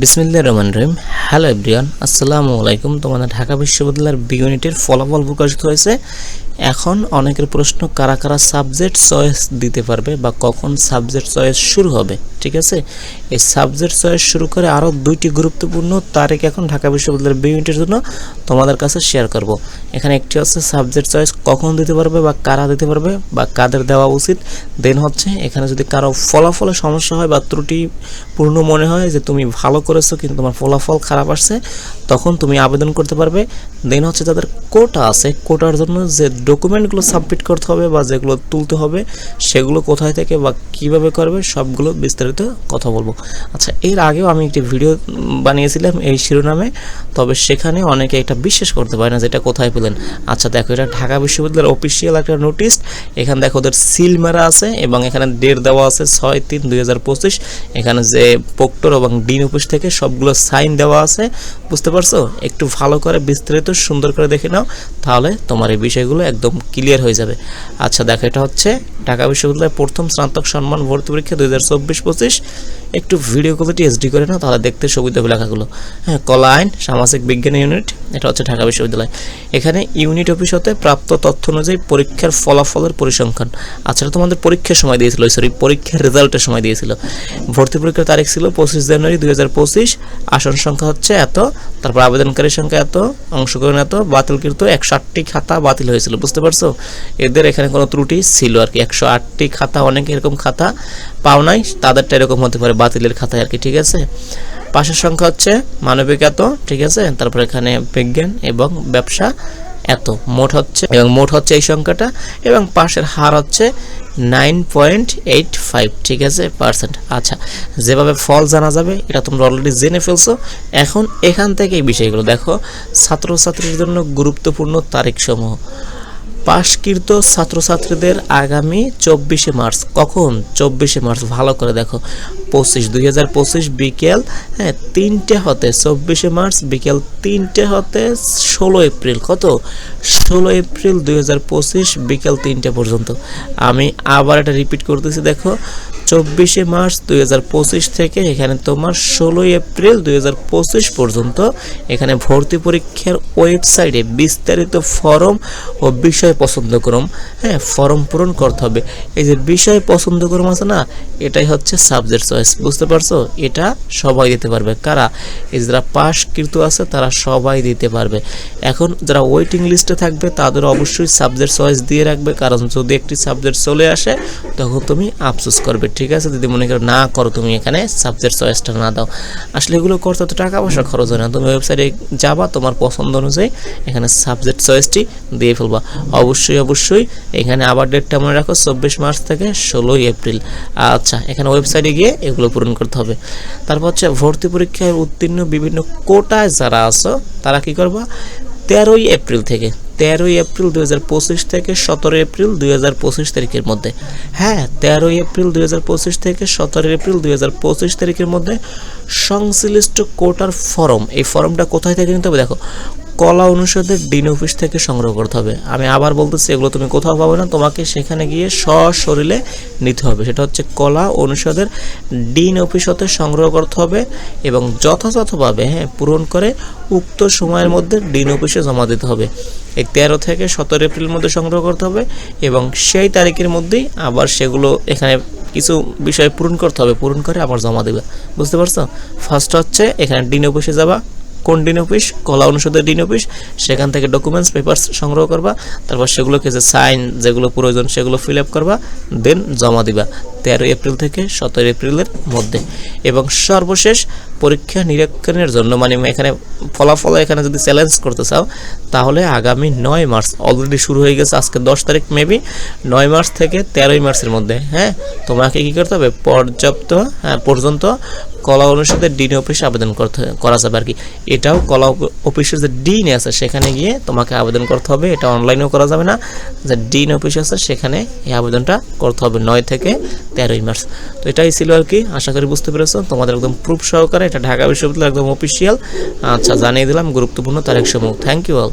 বিসমিল্লা রহমান রহিম। Hello everyone, আসসালামু আলাইকুম। তোমাদের ঢাকা বিশ্ববিদ্যালয়ের বি ইউনিটের ফলাফল প্রকাশিত হয়েছে এখন অনেকের প্রশ্ন, কারা কারা সাবজেক্ট চয়েস দিতে পারবে বা কখন সাবজেক্ট চয়েস শুরু হবে, ঠিক আছে? এই সাবজেক্ট চয়েস শুরু করে আরও দুইটি গুরুত্বপূর্ণ তারিখ এখন ঢাকা বিশ্ববিদ্যালয়ের বি ইউনিটের জন্য তোমাদের কাছে শেয়ার করব। এখানে একটি হচ্ছে সাবজেক্ট চয়েস কখন দিতে পারবে বা কারা দিতে পারবে বা কাদের দেওয়া উচিত। দেন হচ্ছে এখানে যদি কারও ফলাফলে সমস্যা হয় বা ত্রুটিপূর্ণ মনে হয় যে তুমি ভালো করেছ কিন্তু তোমার ফলাফল খারাপ আসছে, তখন তুমি আবেদন করতে পারবে। দেন হচ্ছে যাদের কোটা আছে কোটার জন্য যে ডকুমেন্টগুলো সাবমিট করতে হবে বা যেগুলো তুলতে হবে, সেগুলো কোথায় থেকে বা কীভাবে করবে, সবগুলো বিস্তারিত কথা বলব। আচ্ছা এর আগেও আমি একটি ভিডিও বানিয়েছিলাম এই শিরোনামে, তবে সেখানে অনেকে এটা বিশ্বাস করতে পারে না যেটা কোথায় পেলেন। আচ্ছা দেখো, এটা ঢাকা বিশ্ববিদ্যালয়ের অফিসিয়াল একটা নোটিশ এখানে দেখো ওদের সিল মারা আছে এবং এখানে ডেট দেওয়া আছে ছয় তিন দুই এখানে যে পোক্টর এবং ডিন অফিস থেকে সবগুলো সাইন দেওয়া আছে, বুঝতে পারছ? একটু ভালো করে বিস্তারিত সুন্দর করে দেখে নাও, তাহলে তোমার এই বিষয়গুলো একদম ক্লিয়ার হয়ে যাবে। আচ্ছা দেখো, এটা হচ্ছে ঢাকা বিশ্ববিদ্যালয়ের প্রথম স্নাতক সম্মান ভর্তি পরীক্ষা দুই হাজার চব্বিশ পঁচিশ। একটু ভিডিও কোয়ালিটি এইচডি করে নাও, তাহলে দেখতে সুবিধা হবে লেখাগুলো। হ্যাঁ কলা আইন সামাজিক বিজ্ঞান ইউনিট এটা হচ্ছে ঢাকা বিশ্ববিদ্যালয়। এখানে ইউনিট অফিস হতে প্রাপ্ত তথ্য অনুযায়ী পরীক্ষার ফলাফলের পরিসংখ্যান। আচ্ছা তোমাদের পরীক্ষার সময় দিয়েছিল সরি পরীক্ষার রেজাল্টের সময় দিয়েছিল। ভর্তি পরীক্ষার তারিখ ছিল পঁচিশ জানুয়ারি দুই হাজার পঁচিশ। আসন সংখ্যা হচ্ছে এত, তারপর আবেদনকারীর সংখ্যা এত, অংশগ্রহণ এত, বাতিলকৃত একশো আটটি খাতা বাতিল হয়েছিল। বুঝতে পারছ? এদের এখানে কোনো ত্রুটি ছিল আর কি। একশো আটটি খাতা, অনেকে এরকম খাতা পাও নাই, তাদেরটা এরকম হতে পারে, বাতিলের খাতায় আর কি, ঠিক আছে? পাশের সংখ্যা হচ্ছে মানবিক এত, ঠিক আছে? তারপর এখানে বিজ্ঞান এবং ব্যবসা এত। মোট হচ্ছে, এবং মোট হচ্ছে এই সংখ্যাটা, এবং পাশের হার হচ্ছে নাইন পয়েন্ট এইট ফাইভ, ঠিক আছে? পার্সেন্ট। আচ্ছা যেভাবে ফল জানা যাবে, এটা তোমরা অলরেডি জেনে ফেলছো। এখন এখান থেকে এই বিষয়গুলো দেখো। ছাত্রছাত্রীর জন্য গুরুত্বপূর্ণ তারিখসমূহ। পাশকৃত ছাত্রছাত্রীদের আগামী চব্বিশে মার্চ। কখন? চব্বিশে মার্চ। ভালো করে দেখো। পঁচিশ, দুই হাজার পঁচিশ বিকেল হ্যাঁ তিনটে হতে চব্বিশে মার্চ, বিকেল তিনটে হতে ষোলো এপ্রিল। কত? ষোলো এপ্রিল দুই হাজার পঁচিশ বিকেল তিনটে পর্যন্ত। আমি আবার এটা রিপিট করতেছি, দেখো। চব্বিশে মার্চ দুই হাজার পঁচিশ থেকে এখানে তোমার ষোলোই এপ্রিল দুই হাজার পঁচিশ পর্যন্ত এখানে ভর্তি পরীক্ষার ওয়েবসাইটে বিস্তারিত ফরম ও বিষয় পছন্দ করম। হ্যাঁ ফর্ম পূরণ করতে হবে। এই যে বিষয় পছন্দ করম আছে না, এটাই হচ্ছে সাবজেক্ট চয়েস বুঝতে পারছ? এটা সবাই দিতে পারবে। কারা? এই যারা পাশকৃত আছে, তারা সবাই দিতে পারবে। এখন যারা ওয়েটিং লিস্টে থাকবে, তাদের অবশ্যই সাবজেক্ট চয়েস দিয়ে রাখবে। কারণ যদি একটি সাবজেক্ট চলে আসে, তখন তুমি আফসোস করবে। ঠিক আছে যদি মনে করো না করো তুমি এখানে সাবজেক্ট চয়েসটা না দাও। আসলে এগুলো করতে তো টাকা পয়সা খরচ হয় না। তুমি ওয়েবসাইটে যাবা, তোমার পছন্দ অনুযায়ী এখানে সাবজেক্ট চয়েসটি দিয়ে ফেলবা। অবশ্যই অবশ্যই। এখানে আবার ডেটটা মনে রাখো, চব্বিশ মার্চ থেকে ষোলোই এপ্রিল। আচ্ছা এখানে ওয়েবসাইটে গিয়ে এগুলো পূরণ করতে হবে। তারপর হচ্ছে ভর্তি পরীক্ষায় উত্তীর্ণ বিভিন্ন কোটায় যারা আছো, তারা কি করবা? তেরোই এপ্রিল থেকে, তেরোই এপ্রিল দুই হাজার পঁচিশ থেকে সতেরো এপ্রিল দুই হাজার পঁচিশ তারিখের মধ্যে। হ্যাঁ তেরোই এপ্রিল দুই হাজার পঁচিশ থেকে সতেরো এপ্রিল দুই হাজার পঁচিশ তারিখের মধ্যে সংশ্লিষ্ট কোটার ফর্ম, এই ফর্মটা কোথায় থেকে নিতে হবে? দেখো কলা অনুষদের ডিন অফিস থেকে সংগ্রহ করতে হবে। আমি আবার বলতেছি, এগুলো তুমি কোথাও পাবে না, তোমাকে সেখানে গিয়ে সশরীরে নিতে হবে। সেটা হচ্ছে কলা অনুষদের ডিন অফিস হতে সংগ্রহ করতে হবে এবং যথাযথভাবে হ্যাঁ পূরণ করে উক্ত সময়ের মধ্যে ডিন অফিসে জমা দিতে হবে। এই তেরো থেকে সতেরো এপ্রিলের মধ্যে সংগ্রহ করতে হবে এবং সেই তারিখের মধ্যেই আবার সেগুলো এখানে কিছু বিষয় পূরণ করতে হবে, পূরণ করে আবার জমা দেবে। বুঝতে পারছ? ফার্স্ট হচ্ছে এখানে ডিন অফিসে যাবা কোন ডিন অফিস কলা অনুষদের ডিন অফিস সেখান থেকে ডকুমেন্টস পেপারস সংগ্রহ করবা তারপর সেগুলোকে যে সাইন যেগুলো প্রয়োজন সেগুলো ফিল আপ করবা দেন জমা দিবা। তেরো এপ্রিল থেকে সতেরো এপ্রিলের মধ্যে। এবং সর্বশেষ পরীক্ষা নিরীক্ষণের জন্য মানে এখানে ফলাফল এখানে যদি চ্যালেঞ্জ করতে চাও তাহলে আগামী নয় মার্চ অলরেডি শুরু হয়ে গেছে আজকে দশ তারিখ মেবি নয় মার্চ থেকে তেরোই মার্চের মধ্যে হ্যাঁ? তোমাকে কী করতে হবে? পর্যাপ্ত হ্যাঁ, পর্যন্ত কলা অনুষদের ডিন অফিসে আবেদন করতে করা যাবে আর কি। এটাও কলা অফ- অফিসের যে ডিন আছে, সেখানে গিয়ে তোমাকে আবেদন করতে হবে। এটা অনলাইনেও করা যাবে না। যে ডিন অফিস আছে, সেখানে এই আবেদনটা করতে হবে নয় থেকে তেরোই মার্চ। তো এটাই ছিল আর কি। আশা করি বুঝতে পেরেছ। তোমাদের একদম প্রুফ সহকারে এটা ঢাকা বিশ্ববিদ্যালয় একদম অফিসিয়াল আচ্ছা জানিয়ে দিলাম গুরুত্বপূর্ণ তারিখ সমূহ। Thank you all